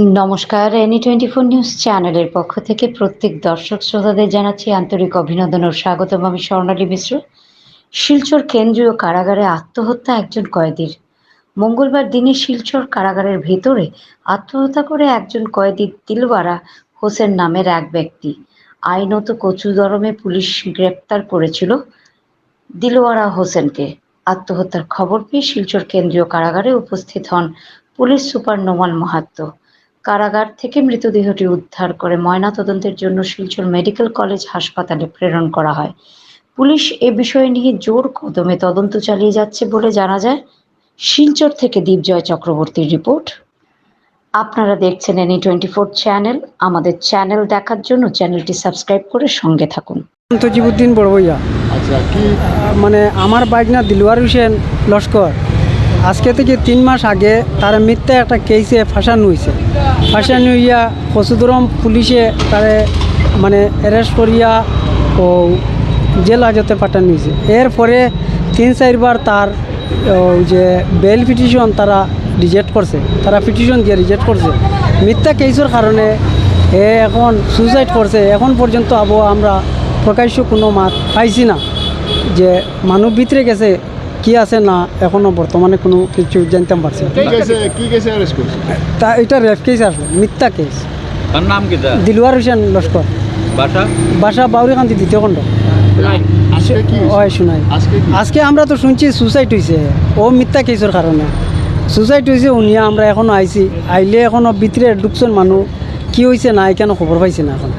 নমস্কার, any twenty four news চ্যানেলের পক্ষ থেকে প্রত্যেক দর্শক শ্রোতাদের জানাচ্ছি আন্তরিক অভিনন্দন ও স্বাগতম আমি স্বর্ণালী মিশ্র। শিলচর কেন্দ্রীয় কারাগারে আত্মহত্যা একজন কয়েদির। মঙ্গলবার দিনে শিলচর কারাগারের ভেতরে আত্মহত্যা করে একজন কয়েদি দিলওয়ারা হোসেন নামের এক ব্যক্তি। আইনত কচুদরমে পুলিশ গ্রেপ্তার করেছিল দিলওয়ারা হোসেনকে। আত্মহত্যার খবর পেয়ে শিলচর কেন্দ্রীয় কারাগারে উপস্থিত হন পুলিশ সুপার নোমান মাহাত্ম কারাগার থেকে মৃতদেহটি উদ্ধার করে ময়নাতদন্তের জন্য শিলচর মেডিকেল কলেজ হাসপাতালে প্রেরণ করা হয়। পুলিশ এ বিষয় নিয়ে জোর কদমে তদন্ত চালিয়ে যাচ্ছে বলে জানা যায়। শিলচর থেকে দীপজয় চক্রবর্তীর রিপোর্ট। আপনারা দেখছেন এনি টোয়েন্টি ফোর চ্যানেল। আমাদের চ্যানেল দেখার জন্য চ্যানেলটি সাবস্ক্রাইব করে সঙ্গে থাকুন। তজিবুদ্দিন বড়বইয়া আচ্ছা কি? মানে আমার বাইকনা দিলওয়ার হোসেন লস্কর। আজকে থেকে তিন মাস আগে তার মিথ্যা একটা কেসে ফাঁসানো হয়েছে। ফাঁসানো হইয়া কচুদরম পুলিশে তারে মানে অ্যারেস্ট করিয়া ও জেল হাজতে পাঠানো হয়েছে। এরপরে তিন চারবার তার যে বেল পিটিশন তারা রিজেক্ট করছে। তারা পিটিশন দিয়ে রিজেক্ট করছে। মিথ্যা কেসের কারণে এ এখন সুইসাইড করছে। এখন পর্যন্ত আবহাওয়া আমরা প্রকাশ্য কোনো মাত পাইছি না যে মানব ভিতরে গেছে। কি আছে না এখনও বর্তমানে কোনো কিছু জানতে পারছি তা এটা রেপ কেস আসলো মিথ্যা কেস তার নাম কি দা দিলওয়ার হোসেন লস্কর। বাসা? বাসা বাউরিকান্তি দ্বিতীয় খণ্ড। আজকে কি হয় শোনাই। আজকে আমরা তো শুনছি সুসাইড হয়েছে ও মিথ্যা কেসের কারণে। সুসাইড হয়েছে উনিয়া আমরা এখনও আইছি। আইলে এখনও ভিতরে ঢুকছেন মানুষ কি হয়েছে না কেন খবর পাইছে না এখন।